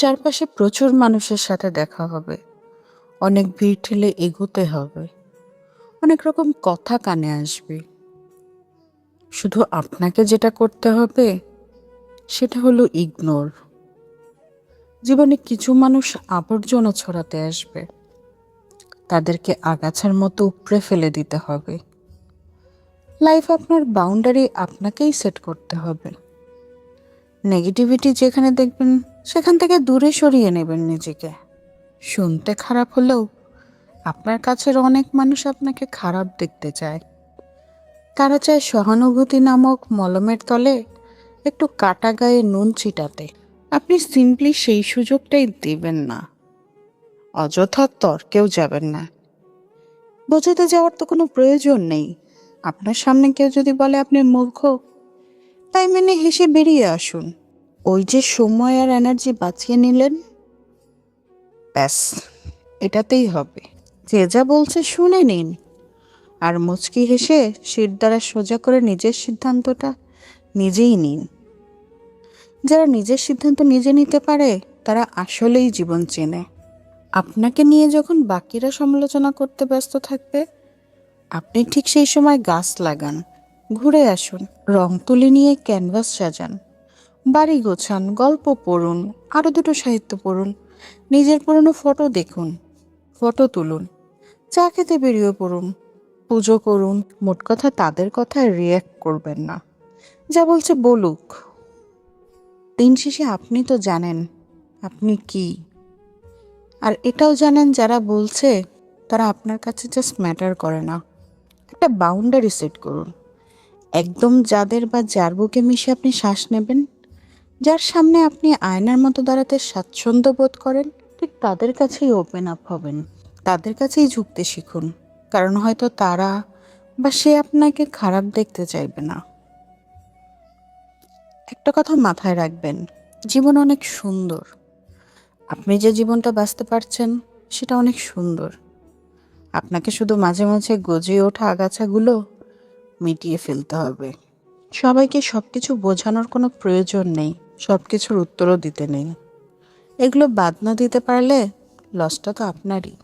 চারপাশে প্রচুর মানুষের সাথে দেখা হবে। অনেক ভিড় ঠেলে এগোতে হবে। অনেক রকম কথা কানে আসবে। শুধু আপনাকে যেটা করতে হবে, সেটা হলো ইগনোর জীবনে কিছু মানুষ আবর্জনা ছড়াতে আসবে। তাদেরকে আগাছার মতো উপড়ে ফেলে দিতে হবে। লাইফ আপনার বাউন্ডারি আপনাকেই সেট করতে হবে। নেগেটিভিটি যেখানে দেখবেন, সেখান থেকে দূরে সরিয়ে নেবেন নিজেকে। শুনতে খারাপ হলেও আপনার কাছের অনেক মানুষ আপনাকে খারাপ দেখতে চায়। তারা চায় সহানুভূতি নামক মলমের তলে একটু কাটা গায়ে নুন ছিটাতে। আপনি সিম্পলি সেই সুযোগটাই দেবেন না। অযথা তর্কেও যাবেন না। বোঝাতে যাওয়ার তো কোনো প্রয়োজন নেই। আপনার সামনে কেউ যদি বলে আপনি মূর্খ তাই মেনে হেসে বেরিয়ে আসুন। ওই যে সময় আর এনার্জি বাঁচিয়ে নিলেন। ব্যাস, এটাতেই হবে। যে যা বলছে শুনে নিন। আর মুচকি হেসে শির দ্বারা সোজা করে নিজের সিদ্ধান্তটা নিজেই নিন। যারা নিজের সিদ্ধান্ত নিজে নিতে পারে, তারা আসলেই জীবন চেনে। আপনাকে নিয়ে যখন বাকিরা সমালোচনা করতে ব্যস্ত থাকবে, আপনি ঠিক সেই সময় গাছ লাগান। ঘুরে আসুন, রং তুলি নিয়ে ক্যানভাস সাজান, বাড়ি গোছান, গল্প পড়ুন আরও দুটো সাহিত্য পড়ুন, নিজের পুরনো ফটো দেখুন, ফটো তুলুন, চা খেতে বেরিয়ে পড়ুন, পুজো করুন, মোট কথা তাদের কথায় রিয়্যাক্ট করবেন না। যা বলছে বলুক। দিন শেষে আপনি তো জানেন, আপনি কি? আর এটাও জানেন যারা বলছে, তারা আপনার কাছে জাস্ট ম্যাটার করে না। একটা বাউন্ডারি সেট করুন। একদম যাদের বা যার বুকে মিশে আপনি শ্বাস নেবেন, যার সামনে আপনি আয়নার মতো দাঁড়াতে স্বাচ্ছন্দ্য বোধ করেন, ঠিক তাদের কাছেই ওপেন আপ হবেন। তাদের কাছেই ঝুঁকতে শিখুন, কারণ হয়তো তারা বা সে আপনাকে খারাপ দেখতে চাইবে না। একটা কথা মাথায় রাখবেন, জীবন অনেক সুন্দর। আপনি যে জীবনটা বাঁচতে পারছেন, সেটা অনেক সুন্দর। আপনাকে শুধু মাঝে মাঝে গজিয়ে ওঠা আগাছাগুলো মিটিয়ে ফেলতে হবে। সবাইকে সব কিছু বোঝানোর কোনো প্রয়োজন নেই সব কিছুর উত্তরও দিতে নেই। এগুলো বাদ না দিতে পারলে লসটা তো আপনারই।